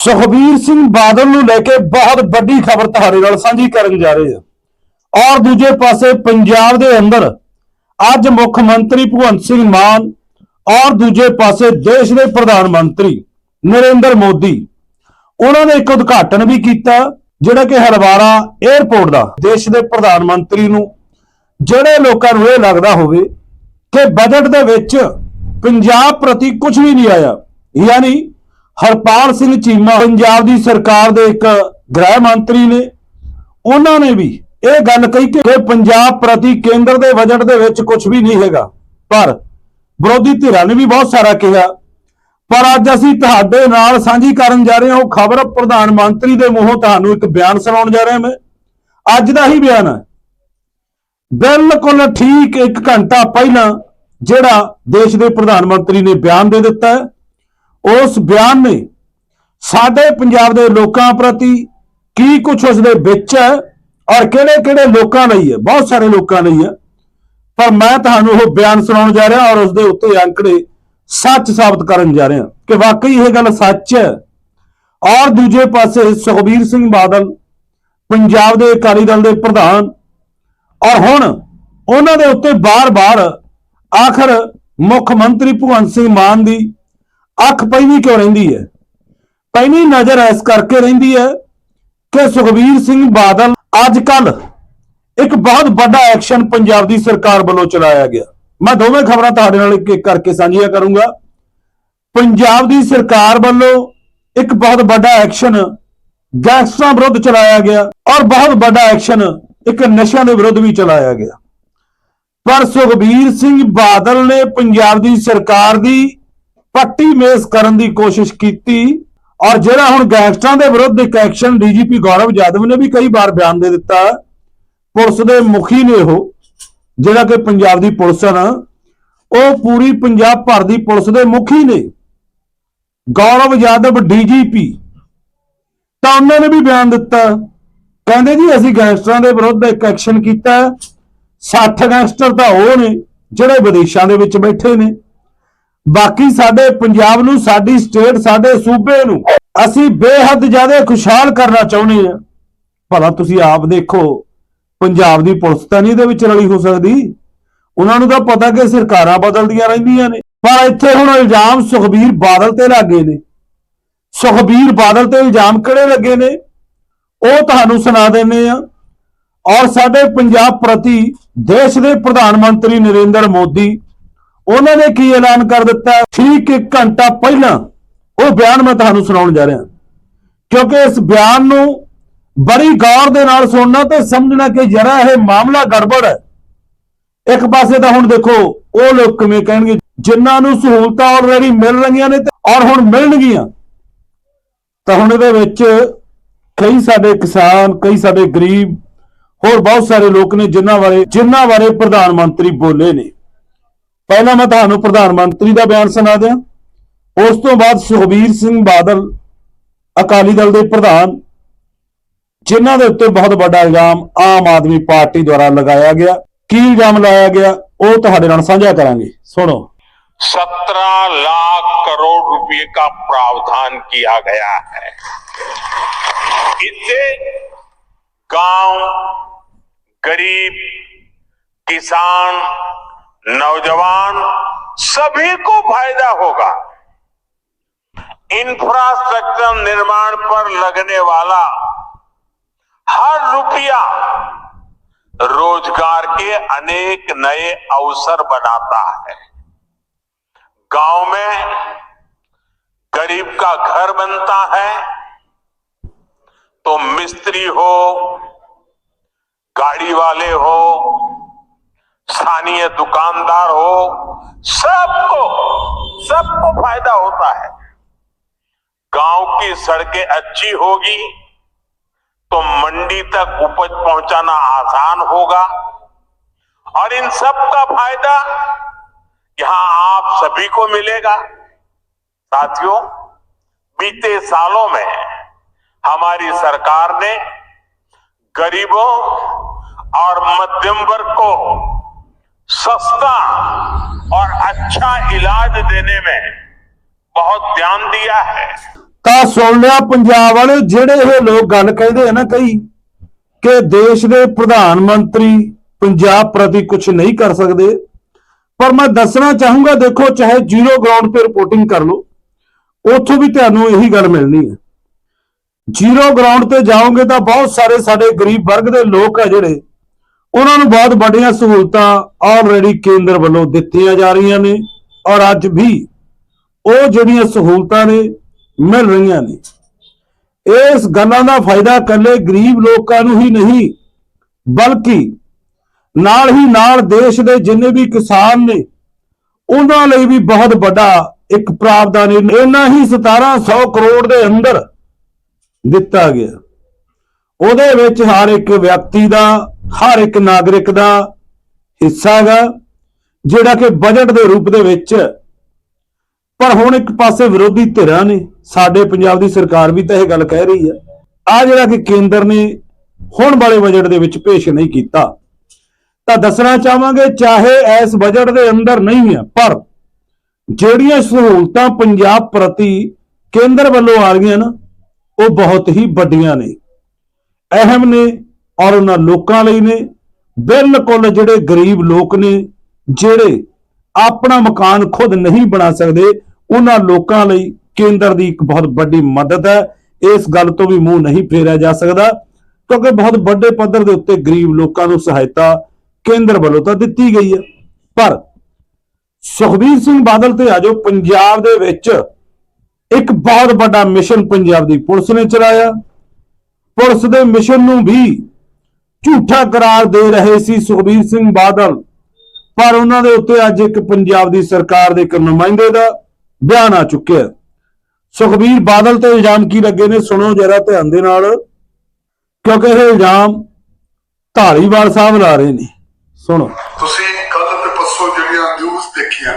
ਸੁਖਬੀਰ ਸਿੰਘ ਬਾਦਲ ਨੂੰ ਲੈ ਕੇ ਬਹੁਤ ਵੱਡੀ ਖਬਰ ਤੁਹਾਡੇ ਨਾਲ ਸਾਂਝੀ ਕਰਨ ਜਾ ਰਹੇ ਹਾਂ। ਔਰ ਦੂਜੇ ਪਾਸੇ ਪੰਜਾਬ ਦੇ ਅੰਦਰ ਅੱਜ ਮੁੱਖ ਮੰਤਰੀ ਭਗਵੰਤ ਸਿੰਘ ਮਾਨ ਔਰ ਦੂਜੇ ਪਾਸੇ ਦੇਸ਼ ਦੇ ਪ੍ਰਧਾਨ ਮੰਤਰੀ ਨਰਿੰਦਰ ਮੋਦੀ, ਉਹਨਾਂ ਨੇ ਇੱਕ ਉਦਘਾਟਨ ਵੀ ਕੀਤਾ, ਜਿਹੜਾ ਕਿ ਹਲਵਾਰਾ 에ਅਰਪੋਰਟ ਦਾ ਦੇਸ਼ ਦੇ ਪ੍ਰਧਾਨ ਮੰਤਰੀ ਨੂੰ, ਜਿਹੜੇ ਲੋਕਾਂ ਨੂੰ ਇਹ ਲੱਗਦਾ ਹੋਵੇ ਕਿ ਬਜਟ ਦੇ ਵਿੱਚ ਪੰਜਾਬ ਪ੍ਰਤੀ ਕੁਝ ਵੀ ਨਹੀਂ ਆਇਆ। ਯਾਨੀ ਹਰਪਾਲ ਸਿੰਘ ਚੀਮਾ ਪੰਜਾਬ ਦੀ ਸਰਕਾਰ ਦੇ ਇੱਕ ਗ੍ਰਹਿ ਮੰਤਰੀ ਨੇ, ਉਹਨਾਂ ਨੇ ਵੀ ਇਹ ਗੱਲ ਕਹੀ ਕਿ ਪੰਜਾਬ ਪ੍ਰਤੀ ਕੇਂਦਰ ਦੇ ਬਜਟ ਦੇ ਵਿੱਚ ਕੁਝ ਵੀ ਨਹੀਂ ਹੈਗਾ। ਪਰ ਵਿਰੋਧੀ ਧਿਰਾਂ ਨੇ ਵੀ ਬਹੁਤ ਸਾਰਾ ਕਿਹਾ। ਪਰ ਅੱਜ ਅਸੀਂ ਤੁਹਾਡੇ ਨਾਲ ਸਾਂਝੀ ਕਰਨ ਜਾ ਰਹੇ ਹਾਂ, ਉਹ ਖਬਰ ਪ੍ਰਧਾਨ ਮੰਤਰੀ ਦੇ ਮੂੰਹੋਂ ਤੁਹਾਨੂੰ ਇੱਕ ਬਿਆਨ ਸੁਣਾਉਣ ਜਾ ਰਿਹਾ ਮੈਂ। ਅੱਜ ਦਾ ਹੀ ਬਿਆਨ ਹੈ। ਬਿਲਕੁਲ ਠੀਕ 1 ਘੰਟਾ ਪਹਿਲਾਂ ਜਿਹੜਾ ਦੇਸ਼ ਦੇ ਪ੍ਰਧਾਨ ਮੰਤਰੀ ਨੇ ਬਿਆਨ ਦੇ ਦਿੱਤਾ ਹੈ। ਉਸ ਬਿਆਨ ਨੇ ਸਾਡੇ ਪੰਜਾਬ ਦੇ ਲੋਕਾਂ ਪ੍ਰਤੀ ਕੀ ਕੁਝ ਉਸ ਦੇ ਵਿੱਚ ਹੈ ਔਰ ਕਿਹੜੇ ਕਿਹੜੇ ਲੋਕਾਂ ਲਈ ਹੈ? ਬਹੁਤ ਸਾਰੇ ਲੋਕਾਂ ਲਈ ਹੈ। ਪਰ ਮੈਂ ਤੁਹਾਨੂੰ ਉਹ ਬਿਆਨ ਸੁਣਾਉਣ ਜਾ ਰਿਹਾ ਔਰ ਉਸ ਦੇ ਉੱਤੇ ਅੰਕੜੇ ਸੱਚ ਸਾਬਤ ਕਰਨ ਜਾ ਰਿਹਾ ਕਿ ਵਾਕਈ ਇਹ ਗੱਲ ਸੱਚ ਹੈ। ਔਰ ਦੂਜੇ ਪਾਸੇ ਸੁਖਬੀਰ ਸਿੰਘ ਬਾਦਲ, ਪੰਜਾਬ ਦੇ ਅਕਾਲੀ ਦਲ ਦੇ ਪ੍ਰਧਾਨ ਔਰ ਹੁਣ ਉਹਨਾਂ ਦੇ ਉੱਤੇ ਬਾਰ-ਬਾਰ ਆਖਰ ਮੁੱਖ ਮੰਤਰੀ ਭਗਵੰਤ ਸਿੰਘ ਮਾਨ ਦੀ ਅੱਖ ਪੈਣੀ ਕਿਉਂ ਰਹਿੰਦੀ ਹੈ? ਪੈਣੀ ਨਜ਼ਰ ਇਸ ਕਰਕੇ ਰਹਿੰਦੀ ਹੈ ਕਿ ਸੁਖਬੀਰ ਸਿੰਘ ਬਾਦਲ ਅੱਜ ਕੱਲ ਇੱਕ ਬਹੁਤ ਵੱਡਾ ਐਕਸ਼ਨ ਪੰਜਾਬ ਦੀ ਸਰਕਾਰ ਵੱਲੋਂ ਚਲਾਇਆ ਗਿਆ। ਮੈਂ ਦੋਵੇਂ ਖਬਰਾਂ ਤੁਹਾਡੇ ਨਾਲ ਇੱਕ ਇੱਕ ਕਰਕੇ ਸਾਂਝੀਆਂ ਕਰੂੰਗਾ। ਪੰਜਾਬ ਦੀ ਸਰਕਾਰ ਵੱਲੋਂ ਇੱਕ ਬਹੁਤ ਵੱਡਾ ਐਕਸ਼ਨ ਗੈਂਗਸਟਰਾਂ ਵਿਰੁੱਧ ਚਲਾਇਆ ਗਿਆ ਔਰ ਬਹੁਤ ਵੱਡਾ ਐਕਸ਼ਨ ਇੱਕ ਨਸ਼ਿਆਂ ਦੇ ਵਿਰੁੱਧ ਵੀ ਚਲਾਇਆ ਗਿਆ। ਪਰ ਸੁਖਬੀਰ ਸਿੰਘ ਬਾਦਲ ਨੇ ਪੰਜਾਬ ਦੀ ਸਰਕਾਰ ਦੀ ਪੱਟੀ ਮੇਸ ਕਰਨ ਦੀ ਕੋਸ਼ਿਸ਼ ਕੀਤੀ ਔਰ ਜਿਹੜਾ ਹੁਣ ਗੈਂਗਸਟਰਾਂ ਦੇ ਵਿਰੁੱਧ ਇੱਕ ਐਕਸ਼ਨ ਡੀਜੀਪੀ ਗੌਰਵ ਯਾਦਵ ਨੇ ਵੀ ਕਈ ਵਾਰ ਬਿਆਨ ਦੇ ਦਿੱਤਾ, ਪੁਲਿਸ ਦੇ ਮੁਖੀ ਨੇ ਉਹ, ਜਿਹੜਾ ਕਿ ਪੰਜਾਬ ਦੀ ਪੁਲਿਸ ਹੈ ਉਹ ਪੂਰੀ ਪੰਜਾਬ ਭਰ ਦੀ ਪੁਲਿਸ ਦੇ ਮੁਖੀ ਨੇ। ਗੌਰਵ ਯਾਦਵ ਡੀਜੀਪੀ, ਤਾਂ ਉਹਨਾਂ ਨੇ ਵੀ ਬਿਆਨ ਦਿੱਤਾ, ਕਹਿੰਦੇ ਜੀ ਅਸੀਂ ਗੈਂਗਸਟਰਾਂ ਦੇ ਵਿਰੁੱਧ ਇੱਕ ਐਕਸ਼ਨ ਕੀਤਾ 60 ਗੈਂਗਸਟਰ ਤਾਂ ਉਹ ਨੇ, ਜਿਹੜੇ ਵਿਦੇਸ਼ਾਂ ਦੇ ਵਿੱਚ ਬੈਠੇ ਨੇ। ਬਾਕੀ ਸਾਡੇ ਪੰਜਾਬ ਨੂੰ, ਸਾਡੀ ਸਟੇਟ, ਸਾਡੇ ਸੂਬੇ ਨੂੰ ਅਸੀਂ ਬੇਹੱਦ ਜ਼ਿਆਦਾ ਖੁਸ਼ਹਾਲ ਕਰਨਾ ਚਾਹੁੰਦੇ ਹਾਂ। ਭਲਾ ਤੁਸੀਂ ਆਪ ਦੇਖੋ, ਪੰਜਾਬ ਦੀ ਪੁਲਿਸ ਤਾਂ ਨਹੀਂ ਇਹਦੇ ਵਿੱਚ ਰਲੀ ਹੋ ਸਕਦੀ। ਉਹਨਾਂ ਨੂੰ ਤਾਂ ਪਤਾ ਕਿ ਸਰਕਾਰਾਂ ਬਦਲਦੀਆਂ ਰਹਿੰਦੀਆਂ ਨੇ। ਪਰ ਇੱਥੇ ਹੁਣ ਇਲਜ਼ਾਮ ਸੁਖਬੀਰ ਬਾਦਲ ਤੇ ਲੱਗੇ ਨੇ। ਸੁਖਬੀਰ ਬਾਦਲ ਤੇ ਇਲਜ਼ਾਮ ਕਿਹੜੇ ਲੱਗੇ ਨੇ? ਉਹ ਤੁਹਾਨੂੰ ਸੁਣਾ ਦਿੰਨੇ ਆ ਔਰ ਸਾਡੇ ਪੰਜਾਬ ਪ੍ਰਤੀ ਦੇਸ਼ ਦੇ ਪ੍ਰਧਾਨ ਮੰਤਰੀ ਨਰਿੰਦਰ ਮੋਦੀ ਉਹਨਾਂ ਨੇ ਕੀ ਐਲਾਨ ਕਰ ਦਿੱਤਾ? ਠੀਕ ਇੱਕ ਘੰਟਾ ਪਹਿਲਾਂ ਉਹ ਬਿਆਨ ਮੈਂ ਤੁਹਾਨੂੰ ਸੁਣਾਉਣ ਜਾ ਰਿਹਾ। ਕਿਉਂਕਿ ਇਸ ਬਿਆਨ ਨੂੰ ਬੜੀ ਗੌਰ ਦੇ ਨਾਲ ਸੁਣਨਾ ਤੇ ਸਮਝਣਾ ਕਿ ਜਰਾ ਇਹ ਮਾਮਲਾ ਗੜਬੜ ਹੈ, ਇੱਕ ਪਾਸੇ ਤਾਂ ਹੁਣ ਦੇਖੋ, ਉਹ ਲੋਕ ਕਿਵੇਂ ਕਹਿਣਗੇ, ਜਿਨ੍ਹਾਂ ਨੂੰ ਸਹੂਲਤਾਂ ਆਲਰੇਡੀ ਮਿਲ ਰਹੀਆਂ ਨੇ ਤੇ ਔਰ ਹੁਣ ਮਿਲਣਗੀਆਂ। ਤਾਂ ਹੁਣ ਇਹਦੇ ਵਿੱਚ ਕਈ ਸਾਡੇ ਕਿਸਾਨ, ਕਈ ਸਾਡੇ ਗਰੀਬ, ਹੋਰ ਬਹੁਤ ਸਾਰੇ ਲੋਕ ਨੇ ਜਿਨ੍ਹਾਂ ਬਾਰੇ ਜਿਨ੍ਹਾਂ ਬਾਰੇ ਪ੍ਰਧਾਨ ਮੰਤਰੀ ਬੋਲੇ ਨੇ। ਪਹਿਲਾਂ ਮੈਂ ਤੁਹਾਨੂੰ ਪ੍ਰਧਾਨ ਮੰਤਰੀ ਦਾ ਬਿਆਨ ਸੁਣਾ ਦਿਆਂ ਉਸ ਤੋਂ ਬਾਅਦ ਸੁਖਬੀਰ ਸਿੰਘ ਬਾਦਲ ਅਕਾਲੀ ਦਲ ਦੇ ਪ੍ਰਧਾਨ ਜਿਨ੍ਹਾਂ ਦੇ ਉੱਤੇ ਬਹੁਤ ਵੱਡਾ ਇਲਜ਼ਾਮ ਆਮ ਆਦਮੀ ਪਾਰਟੀ ਦੁਆਰਾ ਲਗਾਇਆ ਗਿਆ ਕੀ ਇਲਜ਼ਾਮ ਲਾਇਆ ਗਿਆ ਉਹ ਤੁਹਾਡੇ ਨਾਲ ਸਾਂਝਾ ਕਰਾਂਗੇ ਸੁਣੋ सत्रह लाख करोड़ रुपए का प्रावधान किया गया है इससे गांव गरीब किसान नौजवान सभी को फ़ायदा होगा। इंफ्रास्ट्रक्चर निर्माण पर लगने वाला हर रुपया रोज़गार के अनेक नए अवसर बनाता है। गाँव में गरीब का घर बनता है तो मिस्त्री हो, गाड़ी वाले हो स्थानीय दुकानदार हो, सबको सबको फ़ायदा होता है। गाँव की सड़कें अच्छी होगी तो मंडी तक उपज पहुंचाना आसान होगा, और इन सब का फ़ायदा यहाँ आप सभी को मिलेगा। साथियों, बीते सालों में हमारी सरकार ने गरीबों और मध्यम वर्ग को सस्ता और अच्छा इलाज देने में बहुत ध्यान दिया है ਤਾਂ ਸੁਣ ਲਿਆ ਪੰਜਾਬ ਵਾਲੇ ਜਿਹੜੇ ਇਹ ਲੋਕ ਗੱਲ ਕਹਿੰਦੇ ਆ ਨਾ ਕਈ ਕਿ ਦੇਸ਼ ਦੇ ਪ੍ਰਧਾਨ ਮੰਤਰੀ ਪੰਜਾਬ ਪ੍ਰਤੀ ਕੁਝ ਨਹੀਂ ਕਰ ਸਕਦੇ ਪਰ ਮੈਂ ਦੱਸਣਾ ਚਾਹੂੰਗਾ ਦੇਖੋ ਚਾਹੇ ਜ਼ੀਰੋ ਗਰਾਊਂਡ ਤੇ ਰਿਪੋਰਟਿੰਗ ਕਰ ਲਓ ਉੱਥੋਂ ਵੀ ਤੁਹਾਨੂੰ ਇਹੀ ਗੱਲ ਮਿਲਣੀ ਹੈ ਜ਼ੀਰੋ ਗਰਾਊਂਡ ਤੇ ਜਾਓਗੇ ਤਾਂ ਬਹੁਤ ਸਾਰੇ ਸਾਡੇ ਗਰੀਬ ਵਰਗ ਦੇ ਲੋਕ ਆ ਜਿਹੜੇ ਉਹਨਾਂ ਨੂੰ ਬਹੁਤ ਵੱਡੀਆਂ ਸਹੂਲਤਾਂ ਆਲਰੇਡੀ ਕੇਂਦਰ ਵੱਲੋਂ ਦਿੱਤੀਆਂ ਜਾ ਰਹੀਆਂ ਨੇ ਔਰ ਅੱਜ ਵੀ ਉਹ ਜਿਹੜੀਆਂ ਸਹੂਲਤਾਂ ਨੇ ਮਿਲ ਰਹੀਆਂ ਨੇ। ਇਸ ਗੱਲਾਂ ਦਾ ਫਾਇਦਾ ਇਕੱਲੇ ਗਰੀਬ ਲੋਕਾਂ ਨੂੰ ਹੀ ਨਹੀਂ, ਬਲਕਿ ਨਾਲ ਹੀ ਨਾਲ ਦੇਸ਼ ਦੇ ਜਿੰਨੇ ਵੀ ਕਿਸਾਨ ਨੇ, ਉਹਨਾਂ ਲਈ ਵੀ ਬਹੁਤ ਵੱਡਾ ਇੱਕ ਪ੍ਰਾਵਧਾਨ ਇਹਨਾਂ ਹੀ 1700 ਕਰੋੜ ਦੇ ਅੰਦਰ ਦਿੱਤਾ ਗਿਆ। ਉਹਦੇ ਵਿੱਚ ਹਰ ਇੱਕ ਵਿਅਕਤੀ ਦਾ ਹਰ ਇੱਕ ਨਾਗਰਿਕ ਦਾ ਹਿੱਸਾ ਹੈਗਾ, ਜਿਹੜਾ ਕਿ ਬਜਟ ਦੇ ਰੂਪ ਦੇ ਵਿੱਚ, ਪਰ ਹੁਣ ਇੱਕ ਪਾਸੇ ਵਿਰੋਧੀ ਧਿਰਾਂ ਨੇ, ਸਾਡੇ ਪੰਜਾਬ ਦੀ ਸਰਕਾਰ ਵੀ ਤਾਂ ਇਹ ਗੱਲ ਕਹਿ ਰਹੀ ਹੈ। ਆ ਜਿਹੜਾ ਕਿ ਕੇਂਦਰ ਨੇ ਹੁਣ ਵਾਲੇ ਬਜਟ ਦੇ ਵਿੱਚ ਪੇਸ਼ ਨਹੀਂ ਕੀਤਾ, ਤਾਂ ਦੱਸਣਾ ਚਾਹਾਂਗੇ ਚਾਹੇ ਇਸ ਬਜਟ ਦੇ ਅੰਦਰ ਨਹੀਂ ਹੈ, ਪਰ ਜਿਹੜੀਆਂ ਸਹੂਲਤਾਂ ਪੰਜਾਬ ਪ੍ਰਤੀ ਕੇਂਦਰ ਵੱਲੋਂ ਆ ਰਹੀਆਂ ਨਾ, ਉਹ ਬਹੁਤ ਹੀ ਵੱਡੀਆਂ ਨੇ। ਅਹਿਮ ਨੇ ਔਰ ਉਹਨਾਂ ਲੋਕਾਂ ਲਈ ਨੇ। ਬਿਲਕੁਲ ਜਿਹੜੇ ਗਰੀਬ ਲੋਕ ਨੇ, ਜਿਹੜੇ ਆਪਣਾ ਮਕਾਨ ਖੁਦ ਨਹੀਂ ਬਣਾ ਸਕਦੇ, ਉਹਨਾਂ ਲੋਕਾਂ ਲਈ ਕੇਂਦਰ ਦੀ ਇੱਕ ਬਹੁਤ ਵੱਡੀ ਮਦਦ ਹੈ। ਇਸ ਗੱਲ ਤੋਂ ਵੀ ਮੂੰਹ ਨਹੀਂ ਫੇਰਿਆ ਜਾ ਸਕਦਾ, ਕਿਉਂਕਿ ਬਹੁਤ ਵੱਡੇ ਪੱਧਰ ਦੇ ਉੱਤੇ ਗਰੀਬ ਲੋਕਾਂ ਨੂੰ ਸਹਾਇਤਾ ਕੇਂਦਰ ਵੱਲੋਂ ਤਾਂ ਦਿੱਤੀ ਗਈ ਹੈ। ਪਰ ਸੁਖਬੀਰ ਸਿੰਘ ਬਾਦਲ ਤੇ ਆਜੋ ਪੰਜਾਬ ਦੇ ਵਿੱਚ ਇੱਕ ਬਹੁਤ ਵੱਡਾ ਮਿਸ਼ਨ ਪੰਜਾਬ ਦੀ ਪੁਲਿਸ ਨੇ ਚਲਾਇਆ। ਪੁਲਿਸ ਦੇ ਮਿਸ਼ਨ ਨੂੰ ਵੀ ਝੂਠਾ ਕਰਾਰ ਦੇ ਰਹੇ ਸੀ ਸੁਖਬੀਰ ਸਿੰਘ ਬਾਦਲ। ਪਰ ਉਹਨਾਂ ਦੇ ਉੱਤੇ ਅੱਜ ਇੱਕ ਪੰਜਾਬ ਦੀ ਸਰਕਾਰ ਦੇ ਇੱਕ ਨੁਮਾਇੰਦੇ ਦਾ ਬਿਆਨ ਆ ਚੁੱਕਿਆ ਸੁਖਬੀਰ ਬਾਦਲ ਤੇ ਇਲਜ਼ਾਮ ਕੀ ਲੱਗੇ ਨੇ ਸੁਣੋ ਜਰਾ ਧਿਆਨ ਦੇ ਨਾਲ। ਕਿਉਂਕਿ ਇਹ ਇਲਜ਼ਾਮ ਧਾਰੀਵਾਲ ਸਾਹਿਬ ਲਾ ਰਹੇ ਨੇ। ਸੁਣੋ। ਤੁਸੀਂ ਕੱਲ ਤੇ ਪਰਸੋਂ ਜਿਹੜੀਆਂ ਨਿਊਜ਼ ਦੇਖੀਆਂ,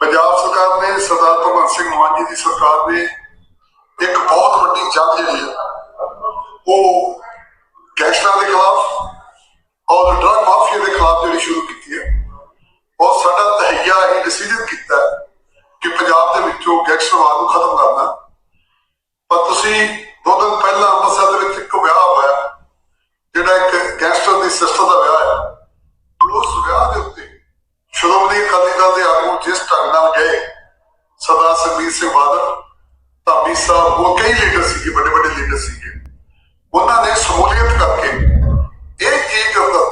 ਪੰਜਾਬ ਸਰਕਾਰ ਨੇ ਸਰਦਾਰ ਭਗਵੰਤ ਸਿੰਘ ਮਾਨ ਜੀ ਦੀ ਸਰਕਾਰ ਨੇ ਇੱਕ ਬਹੁਤ ਵੱਡੀ ਜੰਗ ਜਿਹੜੀ ਹੈ, ਉਹ ਗੈਂਗਸਟਰਾਂ ਦੇ ਖਿਲਾਫ ਔਰ ਡਰਗ ਮਾਫੀਆ ਦੇ ਖਿਲਾਫ ਜਿਹੜੀ ਸ਼ੁਰੂ ਕੀਤੀ ਹੈ ਔਰ ਸਾਡਾ ਤਹਈਆ ਇਹ ਡਿਸੀਜਨ ਕੀਤਾ ਕਿ ਪੰਜਾਬ ਦੇ ਵਿੱਚੋਂ ਗੈਂਗਸਟਰਵਾਦ ਨੂੰ ਖਤਮ ਕਰਨਾ ਪਰ ਤੁਸੀਂ ਦੋ ਦਿਨ ਪਹਿਲਾਂ ਅੰਮ੍ਰਿਤਸਰ ਦੇ ਵਿੱਚ ਇੱਕ ਵਿਆਹ ਹੋਇਆ, ਜਿਹੜਾ ਇੱਕ ਗੈਂਗਸਟਰ ਦੀ ਸਿਸਟਰ ਦਾ ਵਿਆਹ ਹੈ। ਉਸ ਵਿਆਹ ਦੇ ਉੱਤੇ ਸ਼੍ਰੋਮਣੀ ਅਕਾਲੀ ਦਲ ਦੇ ਆਗੂ ਜਿਸ ਢੰਗ ਨਾਲ ਗਏ, ਸਰਦਾਰ ਸੁਖਬੀਰ ਸਿੰਘ ਬਾਦਲ, ਧਾਮੀ ਸਾਹਿਬ ਉਹ ਕਈ ਲੀਡਰ ਸੀਗੇ ਵੱਡੇ ਵੱਡੇ ਲੀਡਰ ਸੀਗੇ। ਉਹਨਾਂ ਨੇ ਸ਼ਮੂਲੀਅਤ ਕਰਕੇ ਇਹ ਚੀਜ਼ ਦ-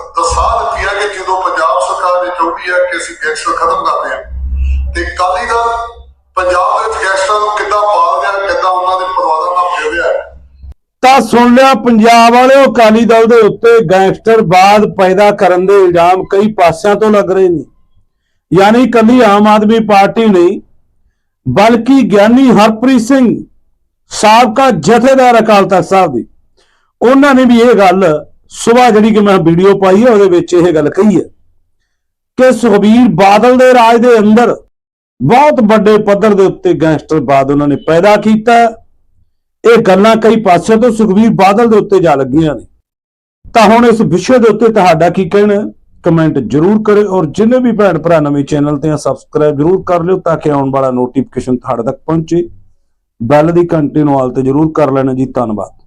ਦਿੱਤੀ ਹੈ ਕਿ ਜਦੋਂ ਪੰਜਾਬ ਸਰਕਾਰ ਨੇ ਚਾਹੁੰਦੀ ਹੈ ਕਿ ਅਸੀਂ ਗੈਂਗਸਟਰ ਖਤਮ ਕਰਦੇ ਹਾਂ, ਤੇ ਅਕਾਲੀ ਦਲ ਪੰਜਾਬ ਦੇ ਵਿੱਚ ਗੈਂਗਸਟਰਾਂ ਨੂੰ ਕਿੱਦਾਂ ਪਾਲ ਕਿੱਦਾਂ ਉਹਨਾਂ ਦੇ ਪਰਿਵਾਰਾਂ ਨਾਲ ਫਿਰ ਤਾਂ ਸੁਣ ਲਿਆ, ਪੰਜਾਬ ਵਾਲੇ ਉਹ ਅਕਾਲੀ ਦਲ ਦੇ ਉੱਤੇ ਗੈਂਗਸਟਰ ਬਾਦ ਪੈਦਾ ਕਰਨ ਦੇ ਇਲਜ਼ਾਮ ਕਈ ਪਾਸਿਆਂ ਤੋਂ ਲੱਗ ਰਹੇ ਨੇ। ਯਾਨੀ ਕੱਲੀ ਆਮ ਆਦਮੀ ਪਾਰਟੀ ਨਹੀਂ, ਬਲਕਿ ਗਿਆਨੀ ਹਰਪ੍ਰੀਤ ਸਿੰਘ, ਸਾਬਕਾ ਜਥੇਦਾਰ ਅਕਾਲ ਤਖਤ ਸਾਹਿਬ ਦੀ। ਉਹਨਾਂ ਨੇ ਵੀ ਇਹ ਗੱਲ ਸਵੇਰ ਜਿਹੜੀ ਕਿ ਮੈਂ ਵੀਡੀਓ ਪਾਈ ਹੈ, ਉਹਦੇ ਵਿੱਚ ਇਹ ਗੱਲ ਕਹੀ ਹੈ ਕਿ ਸੁਖਬੀਰ ਬਾਦਲ ਦੇ ਰਾਜ ਦੇ ਅੰਦਰ ਬਹੁਤ ਵੱਡੇ ਪੱਧਰ ਦੇ ਉੱਤੇ ਗੈਂਗਸਟਰਵਾਦ ਉਹਨਾਂ ਨੇ ਪੈਦਾ ਕੀਤਾ। ਇਹ ਗੱਲਾਂ ਕਈ ਪਾਸੇ ਤੋਂ ਸੁਖਬੀਰ ਬਾਦਲ ਦੇ ਉੱਤੇ ਜਾ ਲੱਗੀਆਂ ਨੇ। ਤਾਂ ਹੁਣ ਇਸ ਵਿਸ਼ੇ ਦੇ ਉੱਤੇ ਤੁਹਾਡਾ ਕੀ ਕਹਿਣਾ ਕਮੈਂਟ ਜਰੂਰ ਕਰਿਓ ਔਰ ਜਿੰਨੇ ਵੀ ਭੈਣ ਭਰਾ ਨਵੇਂ ਚੈਨਲ ਤੇ ਆ ਸਬਸਕ੍ਰਾਈਬ ਜਰੂਰ ਕਰ ਲਿਓ ਤਾਂ ਕਿ ਆਉਣ ਵਾਲਾ ਨੋਟੀਫਿਕੇਸ਼ਨ ਤੁਹਾਡੇ ਤੱਕ ਪਹੁੰਚੇ। ਬੈਲ ਦੀ ਘੰਟੀ ਨੂੰ ਆਲ ਤੇ ਜਰੂਰ ਕਰ ਲੈਣਾ ਜੀ, ਧੰਨਵਾਦ।